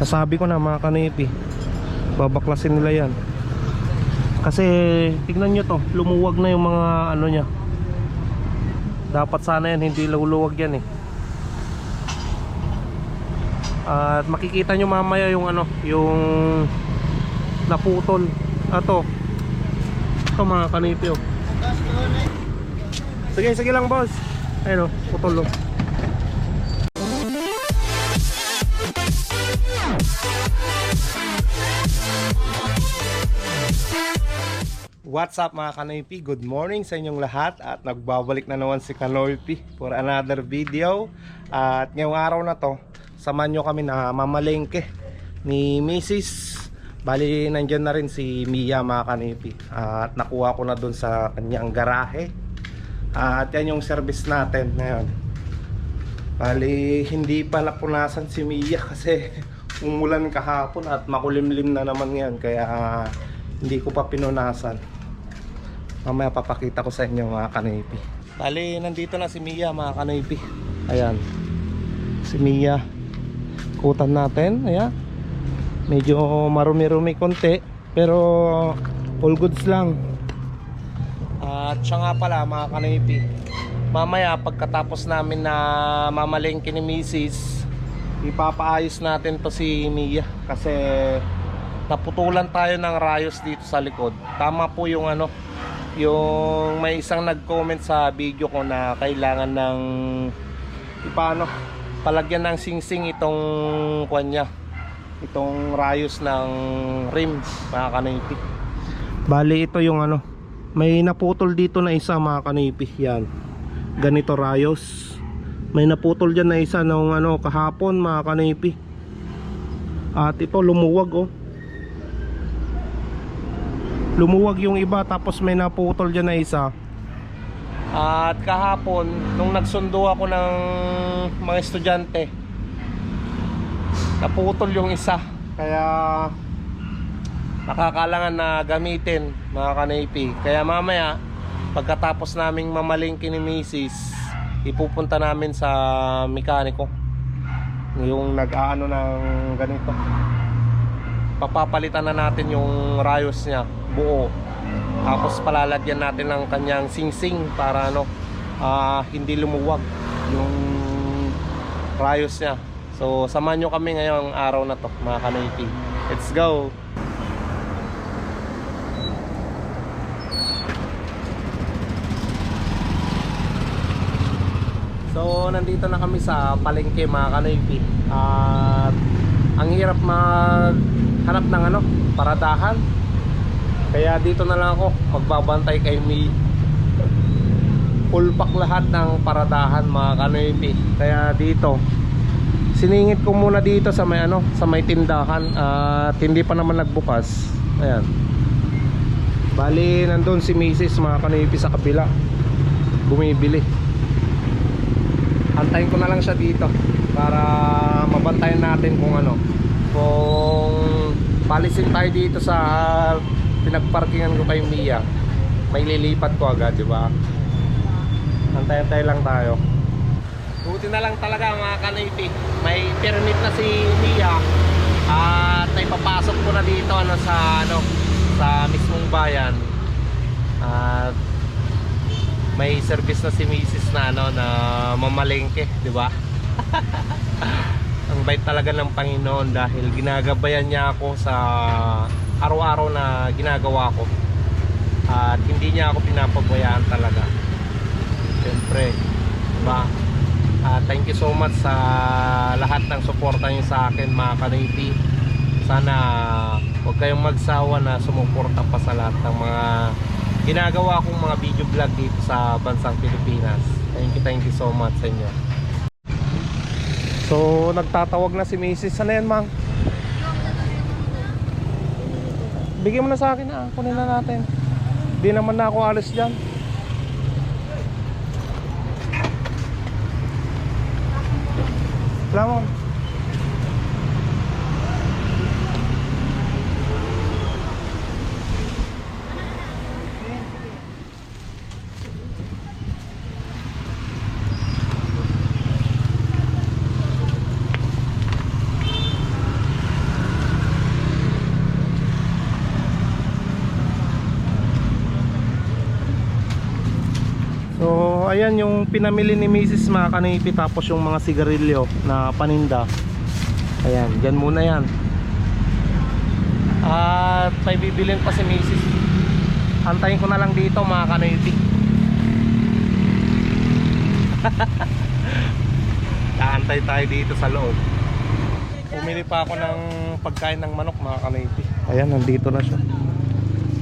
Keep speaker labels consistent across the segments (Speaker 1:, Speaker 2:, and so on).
Speaker 1: Nasabi ko na mga kanipi. Babaklasin nila yan. Kasi tignan nyo to, lumuwag na yung mga ano niya. Dapat sana yan hindi luluwag yan eh. At makikita nyo mamaya yung ano, yung naputol. Ato. Ito mga kanipi oh. Sige, sige lang boss. Ayun oh, putol oh. What's up mga Kanoypi? Good morning sa inyong lahat. At nagbabalik na naman si Kanoypi for another video. At ngayong araw na to samahan nyo kami na mamalengke ni Mrs. Bali nandyan na rin si Mia mga Kanoypi. At nakuha ko na dun sa kanyang garahe. At yan yung service natin ngayon. Bali hindi pa napunasan si Mia kasi umulan kahapon at makulimlim na naman ngayon kaya hindi ko pa pinunasan mamaya papakita ko sa inyo mga kanipi bali nandito na si Mia mga kanipi ayan. Si Mia. Kutan natin ayan. Medyo marumi-rumi konti pero all goods lang. At siya nga pala mga kanipi mamaya pagkatapos namin na mamalengke ni Mrs ipapaayos natin to si Mia. Kasi naputulan tayo ng rayos dito sa likod. Tama po yung ano yung may isang nag-comment sa video ko na kailangan ng ipano palagyan ng singsing itong kanya itong rayos ng rim mga kanipi bali ito yung ano may naputol dito na isa mga kanipi yan. Ganito rayos. May naputol dyan na isa nung ano kahapon mga kanipi at ito lumuwag oh lumuwag yung iba tapos may naputol dyan na isa. At kahapon nung nagsundo ako ng mga estudyante naputol yung isa. Kaya nakakalangan na gamitin mga kanaypi. Kaya mamaya pagkatapos naming mamalingki ni Mrs ipupunta namin sa mekaniko. Yung nag-aano ng ganito papapalitan na natin yung rayos niya buo. Tapos palalagyan natin ng kanyang singsing para ano ah, hindi lumuwag yung rayos niya. So samahan nyo kami ngayong araw na to mga kanayti let's go! So nandito na kami sa palengke mga kanayti At ang hirap maghanap ng ano, paradahan Kaya dito na lang ako magbabantay kay Mi Full pack lahat ng paradahan mga kanayti Kaya dito Siningit ko muna dito sa may ano, sa may tindahan at hindi pa naman nagbukas. Ayan. Bali nandun si Mrs. mga kanipi sa kabila. Bumibili antayin ko na lang siya dito para mabantayan natin kung ano kung palisin tayo dito sa pinagparkingan ko kay Mia. May lilipat ko agad di ba? Antay-antay lang tayo. Buti na lang talaga mga kanipi may permit na si Mia. At ay papasok ko na dito ano sa ano sa mismong bayan. At may service na si Mrs. na ano na mamalengke, 'di ba? Ang bait talaga ng Panginoon dahil ginagabayan niya ako sa araw-araw na ginagawa ko. At hindi niya ako pinapagbayaan talaga. Siyempre, 'di ba? Ah, thank you so much sa lahat ng suporta niyo sa akin mga kaniti. Sana huwag kayong magsawa na sumuporta pa sa lahat ng mga ginagawa kong mga video vlog dito sa bansang Pilipinas. Thank you, thank you so much sa inyo. So, nagtatawag na si Mrs. Ano yan, Mang? Bigyan mo na sa akin na, kunin na natin. Di naman na ako alis dyan. Salamat. Ayan yung pinamili ni Mrs. mga tapos yung mga sigarilyo na paninda. Ayan, dyan muna yan. At may bibilin pa si Mrs. Antayin ko na lang dito mga kanipi. Kaantay tayo dito sa loob. Pumili pa ako ng pagkain ng manok mga kanipi. Ayan, nandito na siya.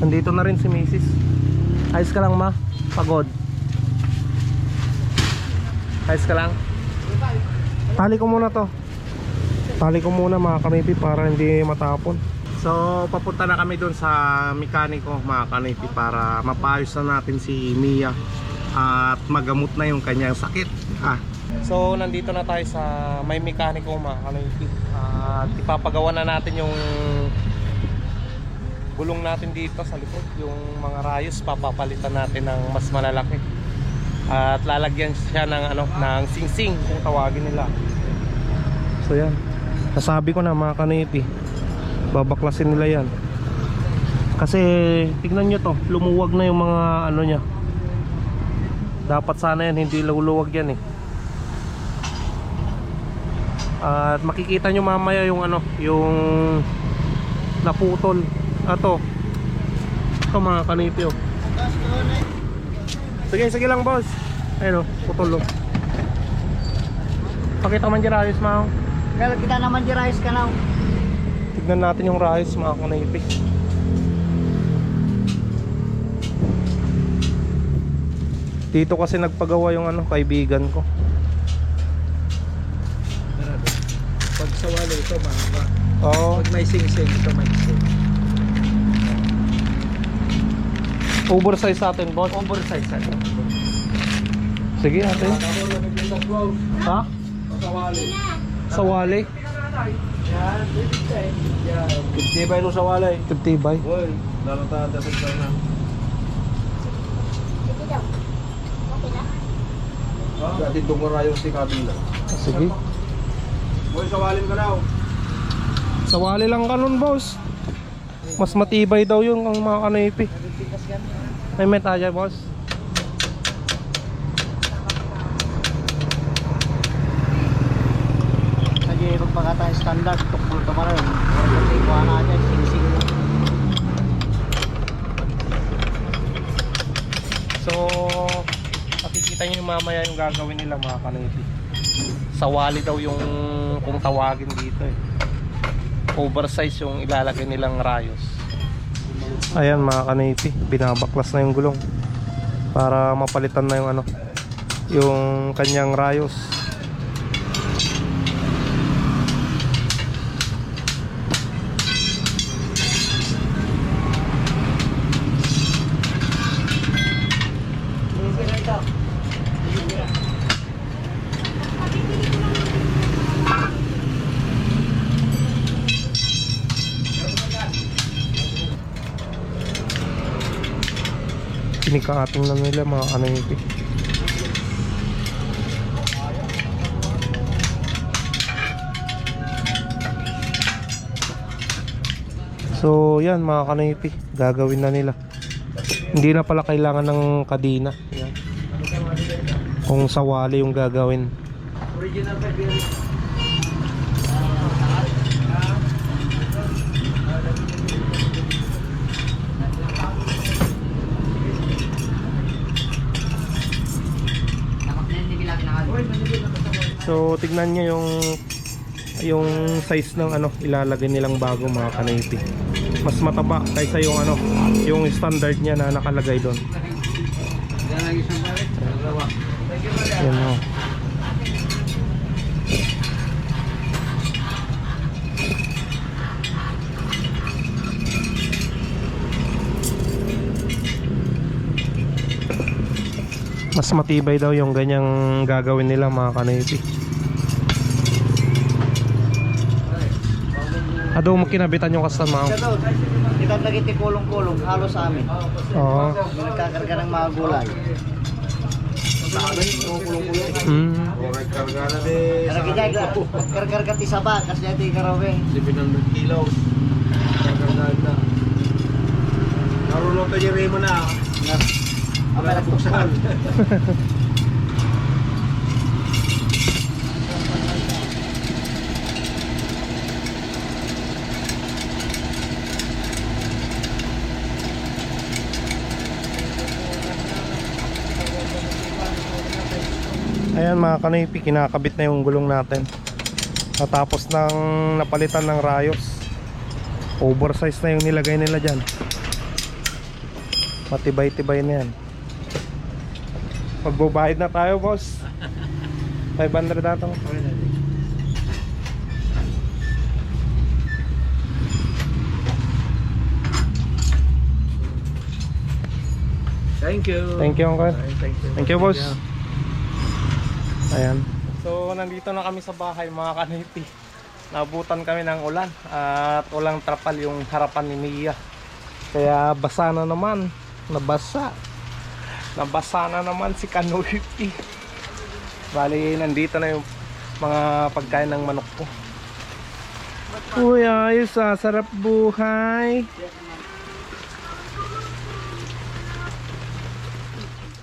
Speaker 1: Nandito na rin si Mrs. Ayos ka lang ma? Pagod. Ayos ka lang? Tali ko muna to. Tali ko muna mga kanipi para hindi matapon. So papunta na kami doon sa mekaniko mga kanipi para mapayos na natin si Mia at magamot na yung kanyang sakit. Ah. So nandito na tayo sa may mekaniko mga kanipi. At ipapagawa na natin yung gulong natin dito sa likod yung mga rayos papapalitan natin ng mas malalaki at lalagyan siya ng ano ng singsing kung tawagin nila. So yan. Nasabi ko na mga kanipi babaklasin nila yan. Kasi tignan nyo to lumuwag na yung mga ano nya dapat sana yan hindi luluwag yan eh. At makikita nyo mamaya yung ano yung naputol. Ato. Ito mga kanipi oh. Sige sige lang boss ayun oh putol oh. pakita man dyan ayos mga
Speaker 2: Kalau kita naman di rice ka now.
Speaker 1: tignan natin yung rice mga kanipi dito kasi nagpagawa yung ano kaibigan ko
Speaker 2: Pag sa walo ito mahaba.
Speaker 1: oo
Speaker 2: Pag may sing-sing ito may sing.
Speaker 1: Oversize sa atin boss
Speaker 2: Oversize ano?
Speaker 1: sige natin ha? sa wali
Speaker 2: Tibay no sa walay.
Speaker 1: tibay
Speaker 2: Hoy, lalo ta ta sa na. Dati dungo rayo si kabila.
Speaker 1: sige
Speaker 2: Hoy, sa walim ka daw.
Speaker 1: Sa wali lang kanon boss Mas matibay daw yung ang mga kanipi May metaya boss.
Speaker 2: Lagi pagpakata standard. Tukol ka maron. Kasi kuha na dyan sing-sing.
Speaker 1: So Makikita nyo mamaya yung gagawin nila mga kanipi Sa wali daw yung kung tawagin dito eh. Oversize yung ilalagay nilang rayos Ayan mga kanipi Binabaklas na yung gulong Para mapalitan na yung ano Yung kanyang rayos Pinikaating na nila mga kanipi So yan mga kanipi Gagawin na nila. Hindi na pala kailangan ng kadina yan. Kung sawali yung gagawin.
Speaker 2: Original
Speaker 1: So tignan nyo yung yung size ng ano ilalagay nilang bago mga kanipi mas mataba kaysa yung ano yung standard niya na nakalagay doon. Yan o mas matibay daw yung ganyang gagawin nila mga kanipi Ado mo kinabitan yung custom mount.
Speaker 2: Ito, ito lagi ti kulong-kulong halos sa amin.
Speaker 1: Oo.
Speaker 2: Nagkakarga ng mga gulay. Sa amin, kulong-kulong.
Speaker 1: Mm.
Speaker 2: Karga kita, karga ti saba, kasi dati karawe.
Speaker 3: 700 kilos. Kagargaan na. Narunong to yung Remo na.
Speaker 1: Ayan mga kanipi, kinakabit na yung gulong natin. Natapos ng napalitan ng rayos. Oversize na yung nilagay nila dyan. Matibay-tibay na yan. Magbabayad na tayo boss. 500 na ito.
Speaker 3: Thank you.
Speaker 1: Thank you uncle.
Speaker 3: Thank you.
Speaker 1: Thank you boss. Ayan. So nandito na kami sa bahay mga kanipi. Nabutan kami ng ulan at walang trapal yung harapan ni Mia. Kaya basa na naman. Nabasa. Nabasa na naman si Kanipi. Bali nandito na yung mga pagkain ng manok ko. Uy, ayos ah. Sarap buhay.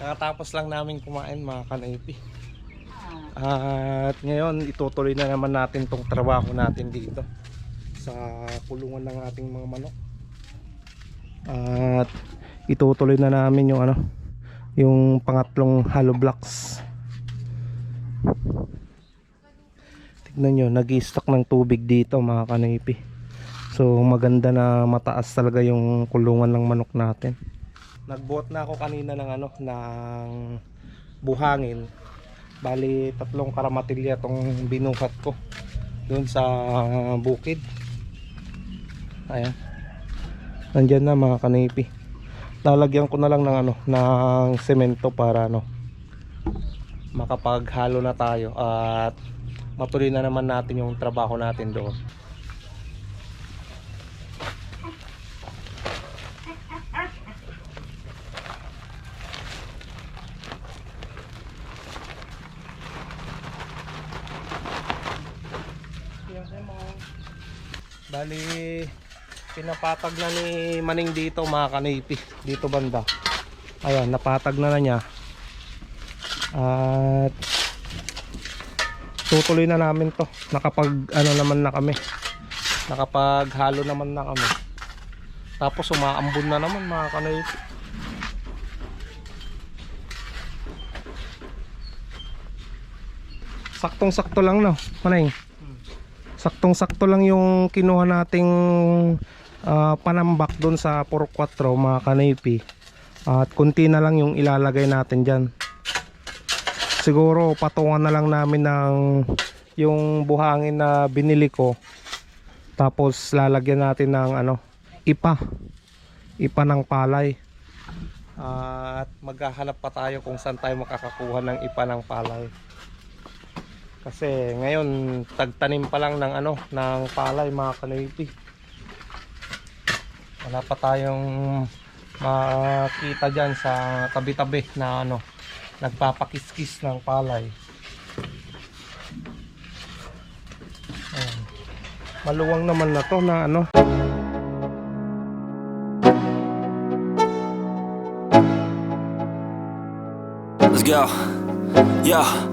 Speaker 1: Kakatapos lang namin kumain mga kanaypi. At ngayon itutuloy na naman natin tong trabaho natin dito sa kulungan ng ating mga manok. At itutuloy na namin yung ano, yung pangatlong hollow blocks. Tignan nyo, nag-stock ng tubig dito mga kanaypi. So maganda na mataas talaga yung kulungan ng manok natin. Nagbuot na ako kanina ng ano ng buhangin. Bali tatlong karamatilya tong binuhat ko doon sa bukid. Ayan. Nandyan na mga kanipi lalagyan ko na lang ng ano ng semento para ano makapaghalo na tayo at matuloy na naman natin yung trabaho natin doon Bali, pinapatag na ni Maning dito mga kanipi. Dito banda. Ayan, napatag na na niya. At tutuloy na namin to. Nakapag ano naman na kami. Nakapag halo naman na kami. Tapos umaambon na naman mga kanipi. Saktong-sakto lang no, Manay. Saktong-sakto lang yung kinuha nating ah, panambak doon sa 4-4 mga kanipi. At kunti na lang yung ilalagay natin dyan. Siguro patungan na lang namin ng yung buhangin na binili ko. Tapos lalagyan natin ng ano, ipa. Ipa ng palay. at maghahanap pa tayo kung saan tayo makakakuha ng ipa ng palay. Kasi ngayon tagtanim pa lang ng ano ng palay mga kanipi. Wala pa tayong makita diyan sa tabi-tabi na ano nagpapakiskis ng palay. Maluwang naman na to na ano
Speaker 4: Let's go. Yeah.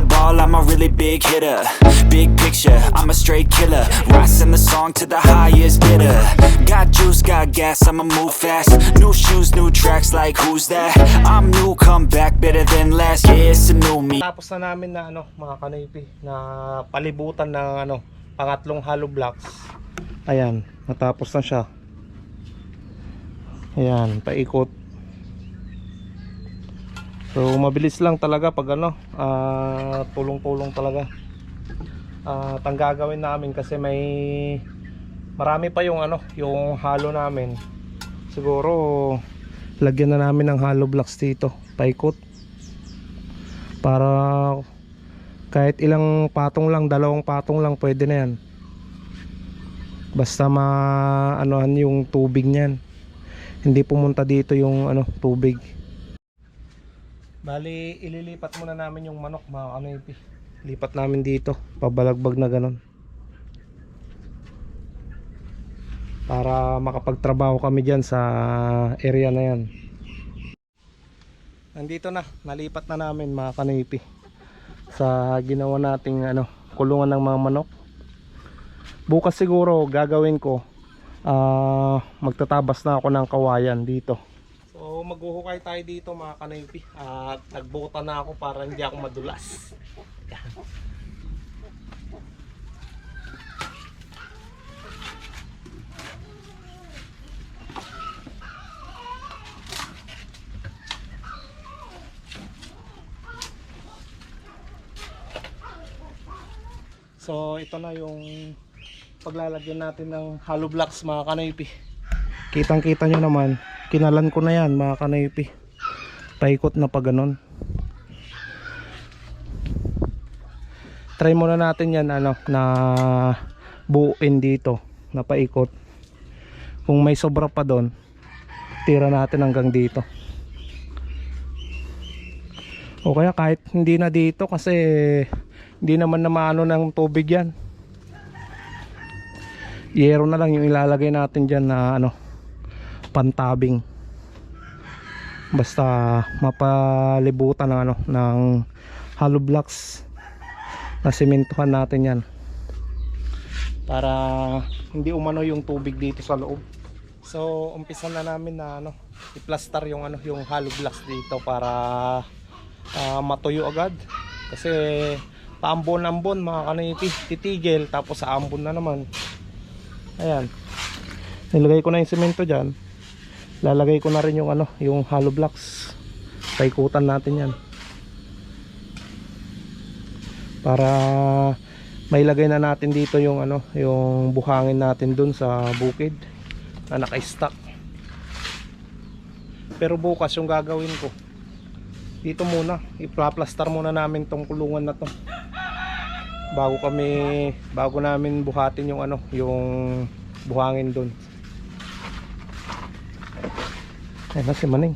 Speaker 4: ball, I'm a really big hitter Big picture, I'm a straight killer Rising the song to the highest bidder Got juice, got gas, I'ma move fast New shoes, new tracks, like who's that? I'm new, come back better than last Yeah, it's a new me
Speaker 1: Tapos na namin na ano, mga kanipi, na palibutan ng ano, pangatlong hollow blocks. Ayan, natapos na siya. Ayan, paikot. So, mabilis lang talaga pag ano, ah, tulong-tulong talaga. At ang gagawin namin kasi may marami pa yung ano, yung halo namin. Siguro lagyan na namin ng hollow blocks dito, paikot para kahit ilang patong lang, dalawang patong lang pwede na yan basta ma anuhan yung tubig niyan hindi pumunta dito yung ano tubig bali ililipat muna namin yung manok mga kanipi lipat namin dito pabalagbag na ganon para makapagtrabaho kami dyan sa area na yan. Nandito na nalipat na namin mga kanipi sa ginawa nating ano kulungan ng mga manok. Bukas siguro gagawin ko ah magtatabas na ako ng kawayan dito maghuhukay tayo dito mga kanipi at nagbota na ako para hindi ako madulas So ito na yung paglalagyan natin ng hollow blocks mga kanipi. Kitang kita nyo naman, kinalan ko na yan mga kanipi. Paikot na pa ganun. Try muna natin yan ano, na buuin dito, na paikot. Kung may sobra pa doon, tira natin hanggang dito. O kaya kahit hindi na dito kasi hindi naman na maano ng tubig yan. Yero na lang yung ilalagay natin dyan na ano, pantabing. Basta mapalibutan ng ano, ng hollow blocks na simentohan natin yan. Para hindi umano yung tubig dito sa loob. So, umpisa na namin na ano, i-plaster yung ano, yung hollow blocks dito para ah, matuyo agad. Kasi paambon-ambon mga kanipi, titigil tapos sa ambon na naman. Ayan. Nilagay ko na yung semento diyan. Lalagay ko na rin yung ano, yung hollow blocks. Paikutan natin 'yan. Para mailagay na natin dito yung ano, yung buhangin natin dun sa bukid na naka-stack. Pero bukas yung gagawin ko. Dito muna, ipla-plaster muna namin tong kulungan na to bago kami bago namin buhatin yung ano yung buhangin doon ayun na si Maning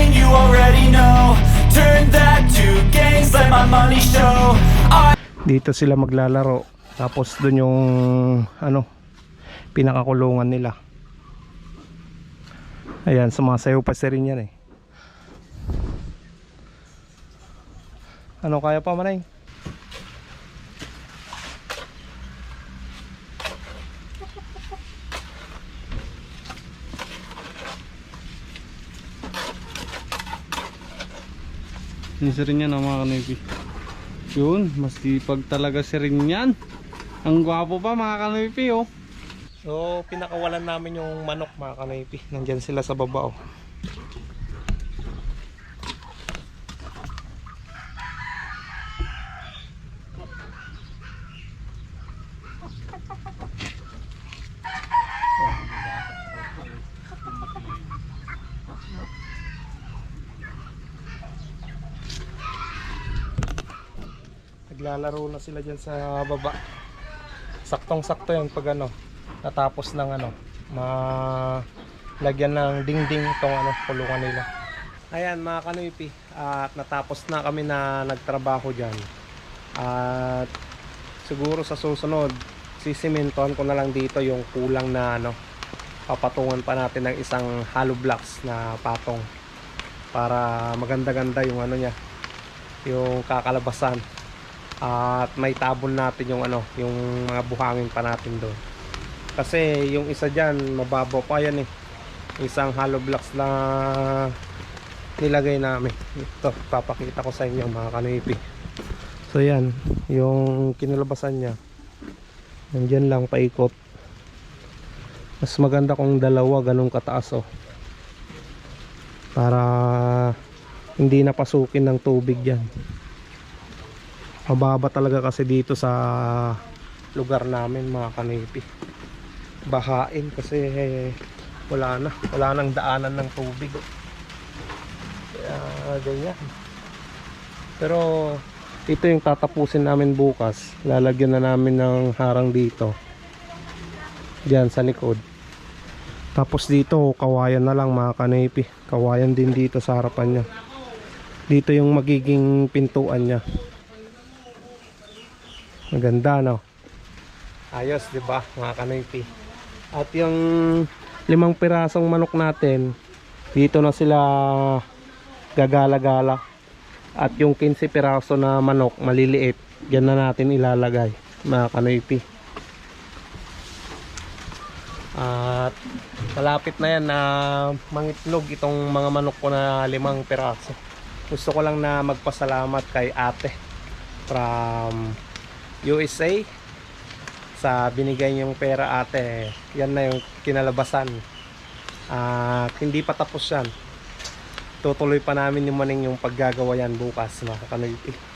Speaker 1: dito sila maglalaro. Tapos doon yung ano pinakakulungan nila. Ayan sumasayaw pa si rin yan eh. Ano kaya pa manay?
Speaker 3: Yung si rin yan ang mga kanipi. Yun, mas sipag talaga si rin yan. Ang gwapo pa mga kanipi oh.
Speaker 1: so pinakawalan namin yung manok mga kanaypi nandyan sila sa baba oh. Na sila dyan sa baba. Saktong sakto yan pag ano, natapos ng ano, ma lagyan ng dingding itong ano, kulungan nila. Ayan mga kanipi, at natapos na kami na nagtrabaho dyan. At siguro sa susunod, sisimentohan ko na lang dito yung kulang na ano, papatungan pa natin ng isang hollow blocks na patong para maganda-ganda yung ano niya yung kakalabasan at may tabon natin yung ano yung mga buhangin pa natin doon. Kasi yung isa dyan mababaw pa yan eh. Isang hollow blocks na nilagay namin. Ito papakita ko sa inyo mga kanipi. So yan. Yung kinalabasan niya nandyan lang paikot. Mas maganda kung dalawa ganun kataas oh. Para hindi napasukin ng tubig yan mababa talaga kasi dito sa lugar namin mga kanipi bahain kasi wala na. Wala nang daanan ng tubig. Kaya ganyan. Pero ito yung tatapusin namin bukas. Lalagyan na namin ng harang dito. Diyan sa likod. Tapos dito kawayan na lang mga kanipi kawayan din dito sa harapan niya. Dito yung magiging pintuan niya maganda no? Ayos di ba mga kanipi at yung limang pirasong manok natin dito na sila gagala-gala. At yung 15 piraso na manok maliliit dyan na natin ilalagay mga kanipi at malapit na yan na mangitlog itong mga manok ko na limang piraso. Gusto ko lang na magpasalamat kay ate from USA sa binigay niyong pera ate yan na yung kinalabasan. At hindi pa tapos yan. Tutuloy pa namin yung maning yung paggagawa yan bukas mga kanoyti